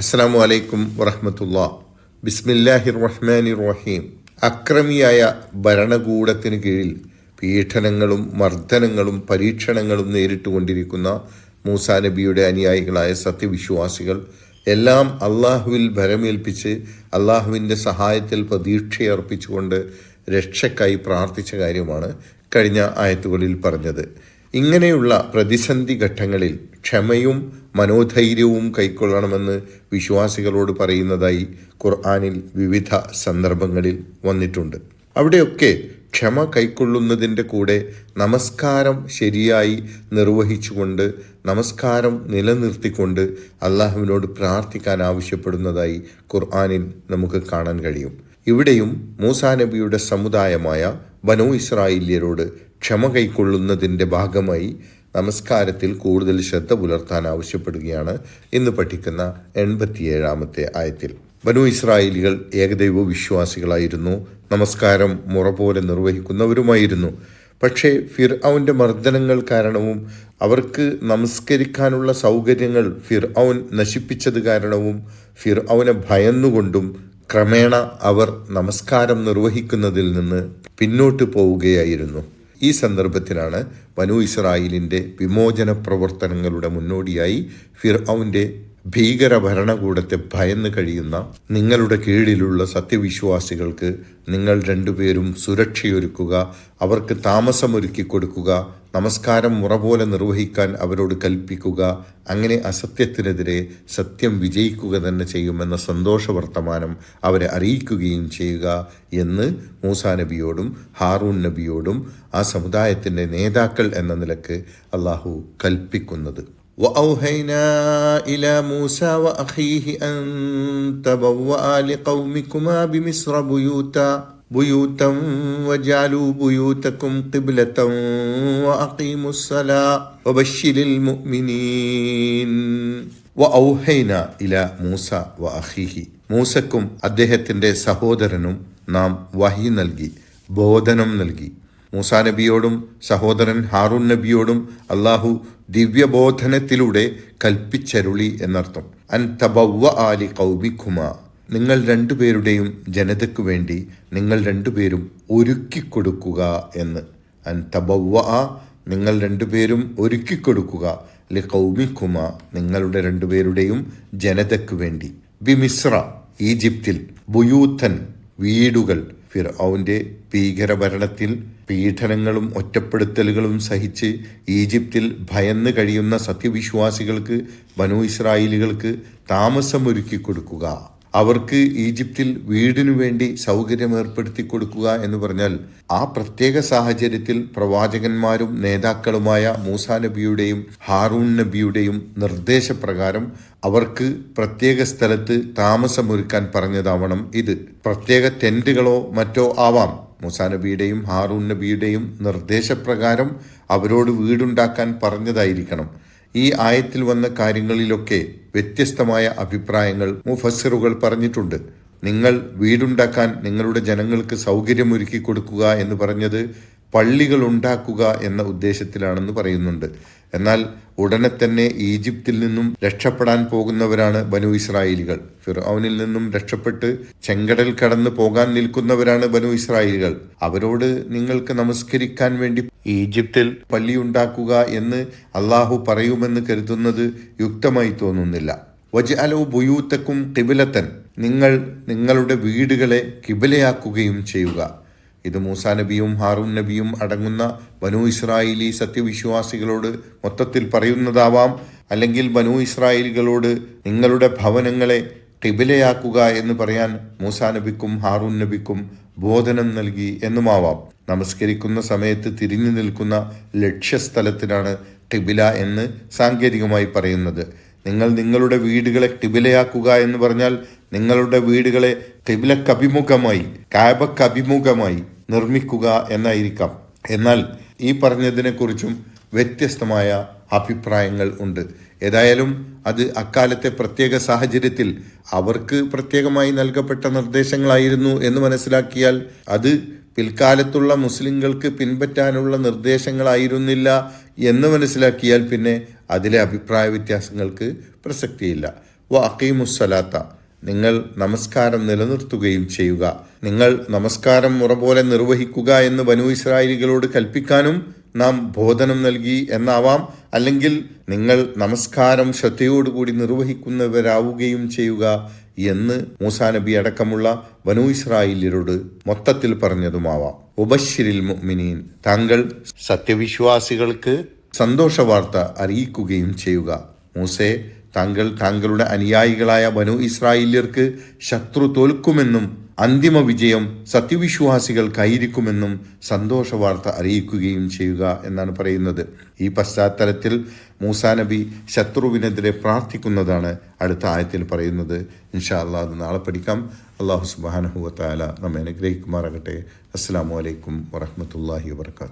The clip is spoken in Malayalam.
അസ്സാം വലൈക്കും വറഹമത്തുള്ള. ബിസ്മില്ലാഹിർ റഹ്മാനി റഹീം അക്രമിയായ ഭരണകൂടത്തിന് കീഴിൽ പീഡനങ്ങളും മർദ്ദനങ്ങളും പരീക്ഷണങ്ങളും നേരിട്ടുകൊണ്ടിരിക്കുന്ന മൂസാ നബിയുടെ അനുയായികളായ സത്യവിശ്വാസികൾ എല്ലാം അള്ളാഹുവിൽ ഭരമേൽപ്പിച്ച് അള്ളാഹുവിന്റെ സഹായത്തിൽ പ്രതീക്ഷയർപ്പിച്ചുകൊണ്ട് രക്ഷയ്ക്കായി പ്രാർത്ഥിച്ച കാര്യമാണ് കഴിഞ്ഞ ആയത്തുകളിൽ പറഞ്ഞത്. ഇങ്ങനെയുള്ള പ്രതിസന്ധി ഘട്ടങ്ങളിൽ ക്ഷമയും മനോധൈര്യവും കൈക്കൊള്ളണമെന്ന് വിശ്വാസികളോട് പറയുന്നതായി ഖുർആാനിൽ വിവിധ സന്ദർഭങ്ങളിൽ വന്നിട്ടുണ്ട്. അവിടെയൊക്കെ ക്ഷമ കൈക്കൊള്ളുന്നതിന്റെ കൂടെ നമസ്കാരം ശരിയായി നിർവഹിച്ചുകൊണ്ട് നമസ്കാരം നിലനിർത്തിക്കൊണ്ട് അള്ളാഹുവിനോട് പ്രാർത്ഥിക്കാൻ ആവശ്യപ്പെടുന്നതായി ഖുർആാനിൽ നമുക്ക് കാണാൻ കഴിയും. ഇവിടെയും മൂസാ നബിയുടെ സമുദായമായ ബനോ ഇസ്രായേല്യരോട് ക്ഷമ കൈക്കൊള്ളുന്നതിന്റെ ഭാഗമായി നമസ്കാരത്തിൽ കൂടുതൽ ശ്രദ്ധ പുലർത്താൻ ആവശ്യപ്പെടുകയാണ് ഇന്ന് പഠിക്കുന്ന എൺപത്തിയേഴാമത്തെ ആയത്തിൽ. ബനു ഇസ്രായേലികൾ ഏകദൈവ വിശ്വാസികളായിരുന്നു. നമസ്കാരം മുറ പോലെ നിർവഹിക്കുന്നവരുമായിരുന്നു. പക്ഷേ ഫിർ അവന്റെ മർദ്ദനങ്ങൾ കാരണവും അവർക്ക് നമസ്കരിക്കാനുള്ള സൗകര്യങ്ങൾ ഫിർ അവൻ നശിപ്പിച്ചത് കാരണവും ഫിർ അവനെ ഭയന്നുകൊണ്ടും ക്രമേണ അവർ നമസ്കാരം നിർവഹിക്കുന്നതിൽ നിന്ന് പിന്നോട്ട് പോവുകയായിരുന്നു. ഈ സന്ദർഭത്തിലാണ് ബനു ഇസ്രായേലിന്റെ വിമോചന പ്രവർത്തനങ്ങളുടെ മുന്നോടിയായി ഫിർ ഭീകര ഭരണകൂടത്തെ ഭയന്ന് കഴിയുന്ന നിങ്ങളുടെ കീഴിലുള്ള സത്യവിശ്വാസികൾക്ക് നിങ്ങൾ രണ്ടുപേരും സുരക്ഷയൊരുക്കുക അവർക്ക് താമസമൊരുക്കി കൊടുക്കുക നമസ്കാരം മുറ പോലെ നിർവഹിക്കാൻ അവരോട് കൽപ്പിക്കുക അങ്ങനെ അസത്യത്തിനെതിരെ സത്യം വിജയിക്കുക തന്നെ ചെയ്യുമെന്ന സന്തോഷ വർത്തമാനം അവരെ അറിയിക്കുകയും ചെയ്യുക എന്ന് മൂസാ നബിയോടും ഹാറൂൺ നബിയോടും ആ സമുദായത്തിന്റെ നേതാക്കൾ എന്ന നിലയ്ക്ക് അള്ളാഹു കൽപ്പിക്കുന്നത്. وأوهينا إلى موسى وأخيه أن تبوأ لقومكما بمصر بيوتا بيوتا وجعلوا بيوتكم قبلة وأقيموا الصلاة وبشر المؤمنين വഔഹൈന ഇല മൂസ വ അഖീഹി മൂസക്കും അദ്ദേഹത്തിൻ്റെ സഹോദരനും നാം വഹി നൽകി ബോധനം നൽകി മൂസാ നബിയോടും സഹോദരൻ ഹാറൂൻ നബിയോടും അള്ളാഹു ദിവ്യബോധനത്തിലൂടെ കൽപ്പിച്ചരുളി എന്നർത്ഥം. അൻ തബവ്വ ആലി കൗമിഖുമ നിങ്ങൾ രണ്ടുപേരുടെയും ജനതയ്ക്കു വേണ്ടി നിങ്ങൾ രണ്ടുപേരും ഒരുക്കിക്കൊടുക്കുക എന്ന്. അൻ തബവ്വ നിങ്ങൾ രണ്ടുപേരും ഒരുക്കിക്കൊടുക്കുക. ലി കൗമിഖുമ നിങ്ങളുടെ രണ്ടുപേരുടെയും ജനതയ്ക്കു വേണ്ടി. ബിമിസ്ര ഈജിപ്തിൽ ബുയൂത്തൻ വീടുകൾ ഫിർ ഔന്റെ ഭീകരഭരണത്തിൽ പീഡനങ്ങളും ഒറ്റപ്പെടുത്തലുകളും സഹിച്ച് ഈജിപ്തിൽ ഭയന്ന് കഴിയുന്ന സത്യവിശ്വാസികൾക്ക് ബനു ഇസ്രായേലികൾക്ക് താമസമൊരുക്കി കൊടുക്കുക അവർക്ക് ഈജിപ്തിൽ വീടിനു വേണ്ടി സൗകര്യം ഏർപ്പെടുത്തി കൊടുക്കുക എന്ന് പറഞ്ഞാൽ ആ പ്രത്യേക സാഹചര്യത്തിൽ പ്രവാചകന്മാരും നേതാക്കളുമായ മൂസാ നബിയുടെയും ഹാറൂൺ നബിയുടെയും നിർദ്ദേശപ്രകാരം അവർക്ക് പ്രത്യേക സ്ഥലത്ത് താമസമൊരുക്കാൻ പറഞ്ഞതാവണം ഇത്. പ്രത്യേക ടെന്റുകളോ മറ്റോ ആവാം. മൂസാ നബിയുടെയും ഹാറൂൺ നബിയുടെയും നിർദ്ദേശപ്രകാരം അവരോട് വീടുണ്ടാക്കാൻ പറഞ്ഞതായിരിക്കണം. ഈ ആയത്തിൽ വന്ന കാര്യങ്ങളിലൊക്കെ വ്യത്യസ്തമായ അഭിപ്രായങ്ങൾ മുഫസ്സിറുകൾ പറഞ്ഞിട്ടുണ്ട്. നിങ്ങൾ വീടുണ്ടാക്കാൻ നിങ്ങളുടെ ജനങ്ങൾക്ക് സൗകര്യമൊരുക്കി കൊടുക്കുക എന്ന് പറഞ്ഞത് പള്ളികൾ ഉണ്ടാക്കുക എന്ന ഉദ്ദേശത്തിലാണെന്ന് പറയുന്നുണ്ട്. എന്നാൽ ഉടനെ തന്നെ ഈജിപ്തിൽ നിന്നും രക്ഷപ്പെടാൻ പോകുന്നവരാണ് ബനു ഇസ്രായേലികൾ. ഫിറൌനിൽ നിന്നും രക്ഷപ്പെട്ട് ചെങ്കടൽ കടന്നു പോകാൻ നിൽക്കുന്നവരാണ് ബനു ഇസ്രായേലികൾ. അവരോട് നിങ്ങൾക്ക് നമസ്കരിക്കാൻ വേണ്ടി ഈജിപ്തിൽ പള്ളി ഉണ്ടാക്കുക എന്ന് അള്ളാഹു പറയുമെന്ന് കരുതുന്നത് യുക്തമായി തോന്നുന്നില്ല. വജ് അലോ ബുയൂത്തക്കും കിബിലത്തൻ നിങ്ങൾ നിങ്ങളുടെ വീടുകളെ കിബിലയാക്കുകയും ചെയ്യുക. ഇത് മൂസാ നബിയും ഹാറൂൻ നബിയും അടങ്ങുന്ന ബനു ഇസ്രായേലി സത്യവിശ്വാസികളോട് മൊത്തത്തിൽ പറയുന്നതാവാം. അല്ലെങ്കിൽ ബനു ഇസ്രായേലികളോട് നിങ്ങളുടെ ഭവനങ്ങളെ കിബിലയാക്കുക എന്ന് പറയാൻ മൂസാ നബിക്കും ഹാറൂൻ നബിക്കും ബോധനം നൽകി എന്നുമാവാം. നമസ്കരിക്കുന്ന സമയത്ത് തിരിഞ്ഞു നിൽക്കുന്ന ലക്ഷ്യസ്ഥലത്തിനാണ് ടിബില എന്ന് സാങ്കേതികമായി പറയുന്നത്. നിങ്ങൾ നിങ്ങളുടെ വീടുകളെ ടിബിലയാക്കുക എന്ന് പറഞ്ഞാൽ നിങ്ങളുടെ വീടുകളെ ടിബിലക്കഭിമുഖമായി കാബക്കഭിമുഖമായി നിർമ്മിക്കുക എന്നായിരിക്കാം. എന്നാൽ ഈ പറഞ്ഞതിനെക്കുറിച്ചും വ്യത്യസ്തമായ അഭിപ്രായങ്ങൾ ഉണ്ട്. ഏതായാലും അത് അക്കാലത്തെ പ്രത്യേക സാഹചര്യത്തിൽ അവർക്ക് പ്രത്യേകമായി നൽകപ്പെട്ട നിർദ്ദേശങ്ങളായിരുന്നു എന്ന് മനസ്സിലാക്കിയാൽ അത് പിൽക്കാലത്തുള്ള മുസ്ലിങ്ങൾക്ക് പിൻപറ്റാനുള്ള നിർദ്ദേശങ്ങളായിരുന്നില്ല എന്ന് മനസ്സിലാക്കിയാൽ പിന്നെ അതിലെ അഭിപ്രായ വ്യത്യാസങ്ങൾക്ക് പ്രസക്തിയില്ല. വ അക്കീമുസ്സലാത്ത നിങ്ങൾ നമസ്കാരം നിലനിർത്തുകയും ചെയ്യുക. നിങ്ങൾ നമസ്കാരം മുറ പോലെ നിർവഹിക്കുക എന്ന് വനു ഇസ്രായേലികളോട് കൽപ്പിക്കാനും നാം ബോധനം നൽകി എന്നാവാം. അല്ലെങ്കിൽ നിങ്ങൾ നമസ്കാരം ശ്രദ്ധയോടുകൂടി നിർവഹിക്കുന്നവരാവുകയും ചെയ്യുക എന്ന് മൂസാ നബി അടക്കമുള്ള വനു ഇസ്രായേലിയരോട് മൊത്തത്തിൽ പറഞ്ഞതുമാവാം. ഉപശ്ശിരിൽ മുഅ്മിനീൻ. താങ്കൾ സത്യവിശ്വാസികൾക്ക് സന്തോഷവാർത്ത അറിയിക്കുകയും ചെയ്യുക. മൂസേ താങ്കൾ താങ്കളുടെ അനുയായികളായ വനു ഇസ്രായേല്യർക്ക് ശത്രു തോൽക്കുമെന്നും അന്തിമ വിജയം സത്യവിശ്വാസികൾക്കായിരിക്കുമെന്നും സന്തോഷവാർത്ത അറിയിക്കുകയും ചെയ്യുക എന്നാണ് പറയുന്നത്. ഈ പശ്ചാത്തലത്തിൽ മൂസാ നബി ശത്രുവിനെതിരെ പ്രാർത്ഥിക്കുന്നതാണ് അടുത്ത ആയത്തിൽ പറയുന്നത്. ഇൻഷാ അള്ളാഹ് അത് നാളെ പഠിക്കാം. അള്ളാഹു സുബാനഹുവത്താല നമ്മെ അനുഗ്രഹിക്കുമാറാകട്ടെ. അസ്സാം വലൈക്കും വറഹമത്തല്ലാഹി വാത്തു